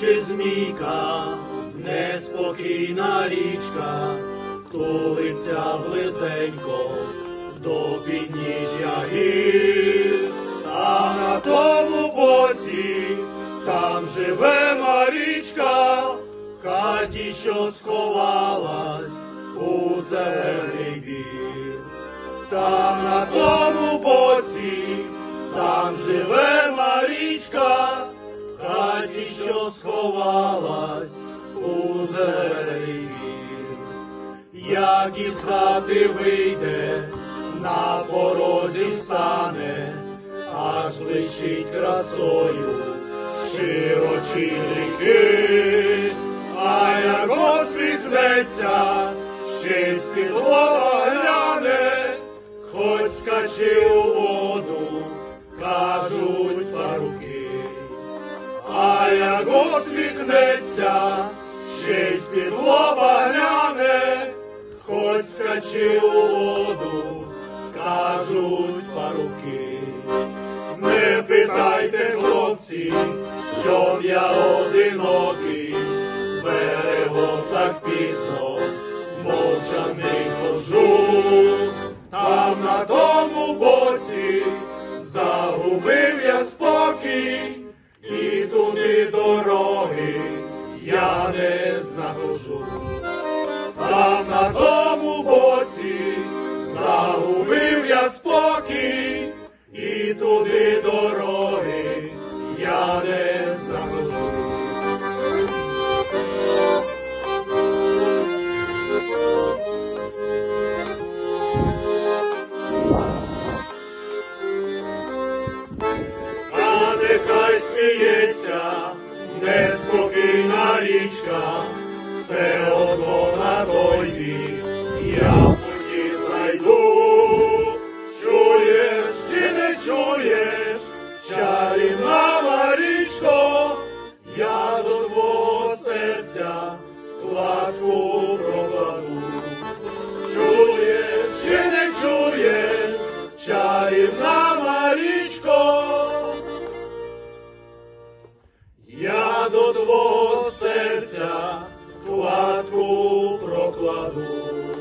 чи змійка, неспокійна річка, тулиться близенько до підніжжя гір, а на тому боці там живе Марічка, в хаті, що сховалась у зелений бір. Там на тому боці, там живе Марічка, хаті, що сховалась у зелений вір. Як із хати вийде, на порозі стане, аж блищить красою широчі ріки, а як посміхнеться, ще й спідлова гляне, хоч скачи у як усміхнеться, ще й з-під лоба гляне, хоч скачи у воду, кажуть паруки. Не питайте, хлопці, щоб я одинокий, дороги я не знаходжу. Там на тому боці загубив я спокій, і туди дороги я не знаходжу. А нехай сміється Неспокійна річка, все одно на той бік. Я в путі знайду, чуєш чи не чуєш, чарівна Марічко, я до твого серця кладку прокладу. Чуєш чи не чуєш, чарівна Марічко. Yeah до твого серця кладку прокладу.